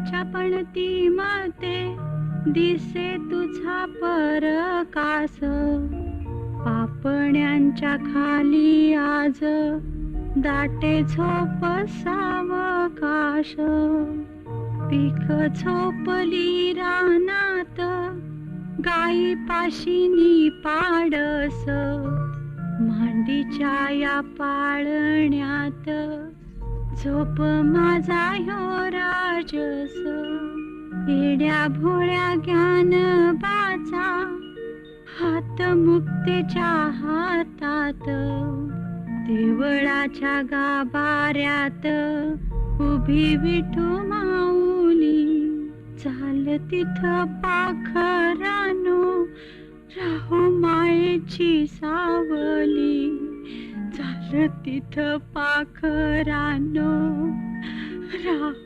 माझ्या पणती माते दिसे तुझा परकास. पापण्यांच्या खाली आज दाटे झोप सावकाश पीक झोपली रानात गाई पाशिनी पाडस. मांडीच्या या पाळण्यात झोप माझा ह्यो येड्या भोळ्या ज्ञान बाचा हात मुक्तेच्या हातात. देवळाच्या गाभाऱ्यात उभी विठू माऊली. चाल तिथं पाखरानो राहू मायेची सावली. चाल तिथं पाखरानो राहू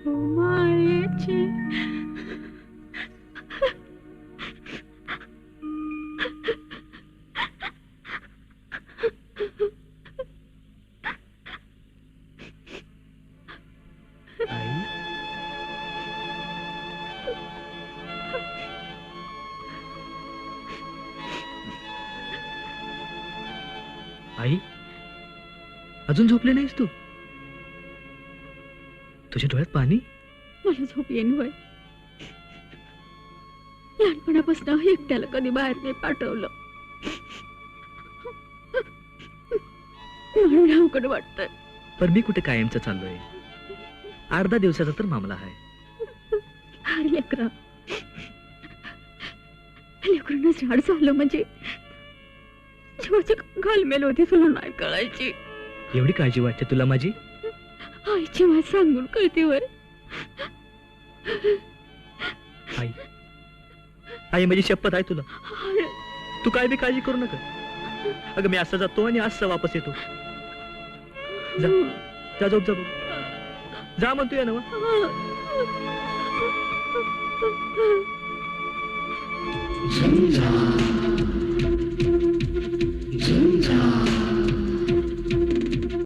आई अजून झोपले नाहीस तू? तुझ्या डोळ्यात पाणी? मला झोप येईन वय लहानपणापासून एकट्याला कधी बाहेर नाही पाठवलं. म्हणून अवघड वाटत पण मी कुठे कायमचं चाललोय? अर्धा दिवसाचा तर मामला आहे. अरे लेकरा. लेकरांना झाड झालं म्हणजे जीवाची घालमेल होती तुला नाही कळायची. एवढी काळजी वाटते तुला माझी? आईची वाट सांगून कळते वर. आई. आई माझी शपथ आहे तुला. तू काय बी काळजी करू नका. अगं मी असं जातो आणि असं वापस येतो. जा. जा झोप जा बघू. जा म्हणतोय ना